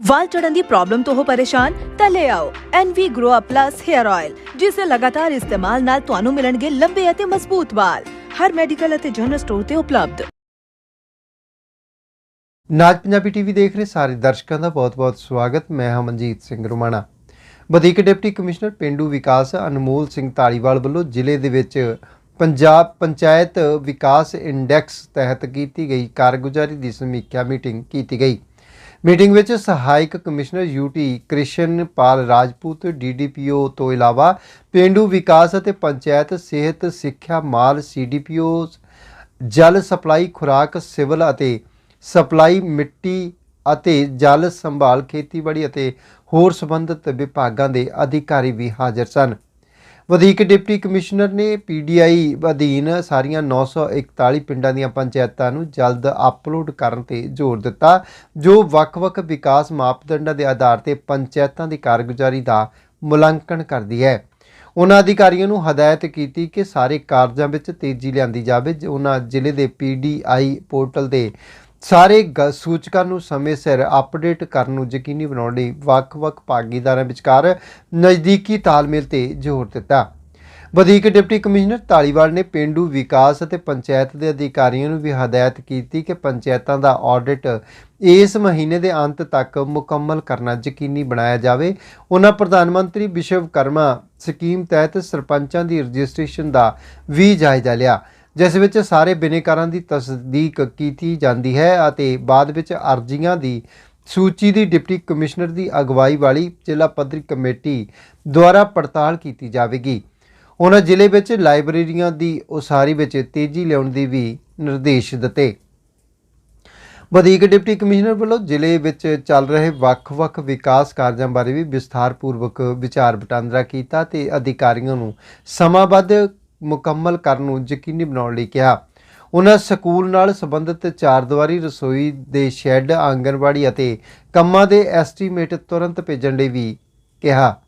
ਵਾਲ ਝੜਨ ਦੀ problem ਤੋਂ ਹੋ ਪਰੇਸ਼ਾਨ, ਤਾਂ ਲੈ ਆਓ NV Grow Up Plus Hair Oil ਜਿਸ ਦੇ ਲਗਾਤਾਰ ਇਸਤੇਮਾਲ ਨਾਲ ਤੁਹਾਨੂੰ ਮਿਲਣਗੇ ਲੰਬੇ ਅਤੇ ਮਜ਼ਬੂਤ ਵਾਲ। ਹਰ ਮੈਡੀਕਲ ਅਤੇ ਜਨਰਲ ਸਟੋਰ ਤੇ ਉਪਲਬਧ। ਨਾਜ ਪੰਜਾਬੀ ਟੀਵੀ ਦੇਖ ਰਹੇ ਸਾਰੇ ਦਰਸ਼ਕਾਂ ਦਾ ਬਹੁਤ-ਬਹੁਤ ਸਵਾਗਤ। ਮੈਂ ਹਾਂ ਮਨਜੀਤ ਸਿੰਘ ਰੁਮਾਣਾ। ਵਧੀਕ ਡਿਪਟੀ ਕਮਿਸ਼ਨਰ ਪਿੰਡੂ ਵਿਕਾਸ ਅਨਮੋਲ ਸਿੰਘ ਧਾਲੀਵਾਲ ਵੱਲੋਂ ਜ਼ਿਲ੍ਹੇ ਦੇ ਵਿੱਚ ਪੰਜਾਬ ਪੰਚਾਇਤ ਵਿਕਾਸ ਇੰਡੈਕਸ ਤਹਿਤ ਕੀਤੀ ਗਈ ਕਾਰਗੁਜ਼ਾਰੀ ਦੀ ਸਮੀਖਿਆ ਮੀਟਿੰਗ ਕੀਤੀ ਗਈ। ਮੀਟਿੰਗ ਵਿੱਚ ਸਹਾਇਕ commissioner UT Krishan Pal Rajput, DDPO ਤੋਂ ਇਲਾਵਾ ਪਿੰਡੂ ਵਿਕਾਸ ਅਤੇ ਪੰਚਾਇਤ ਸਿਹਤ ਸਿੱਖਿਆ ਮਾਲ ਸੀਡੀਪੀਓਜ਼ ਜਲ ਸਪਲਾਈ ਖੁਰਾਕ, ਸਿਵਲ ਅਤੇ ਸਪਲਾਈ ਮਿੱਟੀ ਅਤੇ ਜਲ ਸੰਭਾਲ, ਖੇਤੀਬਾੜੀ ਅਤੇ ਹੋਰ ਸੰਬੰਧਿਤ ਵਿਭਾਗਾਂ ਦੇ ਅਧਿਕਾਰੀ ਵੀ ਹਾਜ਼ਰ ਸਨ। ਵਧੀਕ ਡਿਪਟੀ ਕਮਿਸ਼ਨਰ ਨੇ ਪੀਡੀਆਈ ਅਧੀਨ ਸਾਰੀਆਂ 941 ਪਿੰਡਾਂ ਦੀਆਂ ਪੰਚਾਇਤਾਂ ਨੂੰ ਜਲਦ ਅਪਲੋਡ ਕਰਨ ਤੇ ਜ਼ੋਰ ਦਿੱਤਾ, ਜੋ ਵੱਖ-ਵੱਖ ਵਿਕਾਸ ਮਾਪਦੰਡਾਂ ਦੇ ਆਧਾਰ ਤੇ ਪੰਚਾਇਤਾਂ ਦੀ ਕਾਰਗੁਜ਼ਾਰੀ ਦਾ ਮੁਲਾਂਕਣ ਕਰਦੀ ਹੈ। ਉਹਨਾਂ ਅਧਿਕਾਰੀਆਂ ਨੂੰ ਹਦਾਇਤ ਕੀਤੀ ਕਿ ਸਾਰੇ ਕਾਰਜਾਂ ਵਿੱਚ ਤੇਜ਼ੀ ਲਿਆਂਦੀ ਜਾਵੇ, ਜੋ ਉਹਨਾਂ ਜ਼ਿਲ੍ਹੇ ਦੇ ਪੀਡੀਆਈ ਪੋਰਟਲ ਦੇ ਸਾਰੇ ਗ- ਸੂਚਕਾਂ ਨੂੰ ਸਮੇਂ ਸਿਰ ਅਪਡੇਟ ਕਰਨ ਨੂੰ ਯਕੀਨੀ ਬਣਾਉਣ ਲਈ ਵੱਖ-ਵੱਖ ਭਾਗੀਦਾਰਾਂ ਵਿਚਕਾਰ ਨਜ਼ਦੀਕੀ ਤਾਲਮੇਲ ਤੇ ਜ਼ੋਰ ਦਿੱਤਾ। ਵਧੀਕ ਡਿਪਟੀ ਕਮਿਸ਼ਨਰ ਧਾਲੀਵਾਲ ਨੇ ਪਿੰਡੂ ਵਿਕਾਸ ਅਤੇ ਪੰਚਾਇਤ ਦੇ ਅਧਿਕਾਰੀਆਂ ਨੂੰ ਵੀ ਹਦਾਇਤ ਕੀਤੀ ਕਿ ਪੰਚਾਇਤਾਂ ਦਾ ਆਡਿਟ ਇਸ ਮਹੀਨੇ ਦੇ ਅੰਤ ਤੱਕ ਮੁਕੰਮਲ ਕਰਨਾ ਯਕੀਨੀ ਬਣਾਇਆ ਜਾਵੇ। ਉਹਨਾਂ ਪ੍ਰਧਾਨ ਮੰਤਰੀ ਵਿਸ਼ਵਕਰਮਾ ਸਕੀਮ ਤਹਿਤ ਸਰਪੰਚਾਂ ਦੀ ਰਜਿਸਟ੍ਰੇਸ਼ਨ ਦਾ ਵੀ ਜਾਇਜ਼ਾ ਲਿਆ। ਜਿਸ ਵਿੱਚ ਸਾਰੇ ਬਿਨੇਕਾਰਾਂ ਦੀ ਤਸਦੀਕ ਕੀਤੀ ਜਾਂਦੀ ਹੈ ਅਤੇ ਬਾਅਦ ਵਿੱਚ ਅਰਜ਼ੀਆਂ ਦੀ ਸੂਚੀ ਦੀ ਡਿਪਟੀ ਕਮਿਸ਼ਨਰ ਦੀ ਅਗਵਾਈ ਵਾਲੀ ਜ਼ਿਲ੍ਹਾ ਪੱਧਰੀ ਕਮੇਟੀ ਦੁਆਰਾ ਪੜਤਾਲ ਕੀਤੀ ਜਾਵੇਗੀ। ਉਹਨਾਂ ਜ਼ਿਲ੍ਹੇ ਵਿੱਚ ਲਾਇਬ੍ਰੇਰੀਆਂ ਦੀ ਉਸਾਰੀ ਵਿੱਚ ਤੇਜ਼ੀ ਲਿਆਉਣ ਦੀ ਵੀ ਨਿਰਦੇਸ਼ ਦਿੱਤੇ। ਵਧੀਕ ਡਿਪਟੀ ਕਮਿਸ਼ਨਰ ਵੱਲੋਂ ਜ਼ਿਲ੍ਹੇ ਵਿੱਚ ਚੱਲ ਰਹੇ ਵੱਖ-ਵੱਖ ਵਿਕਾਸ ਕਾਰਜਾਂ ਬਾਰੇ ਵੀ ਵਿਸਥਾਰਪੂਰਵਕ ਵਿਚਾਰ ਵਟਾਂਦਰਾ ਕੀਤਾ ਤੇ ਅਧਿਕਾਰੀਆਂ ਨੂੰ ਸਮਾਂਬੱਧ ਮੁਕੰਮਲ ਕਰਨ ਨੂੰ ਯਕੀਨੀ ਬਣਾਉਣ ਲਈ ਕਿਹਾ। ਉਹਨਾਂ ਸਕੂਲ ਨਾਲ ਸੰਬੰਧਿਤ ਚਾਰ ਰਸੋਈ ਦੇ ਸ਼ੈੱਡ, ਆਂਗਣਵਾੜੀ ਅਤੇ ਕੰਮਾਂ ਦੇ ਐਸਟੀਮੇਟ ਤੁਰੰਤ ਭੇਜਣ ਲਈ ਵੀ ਕਿਹਾ।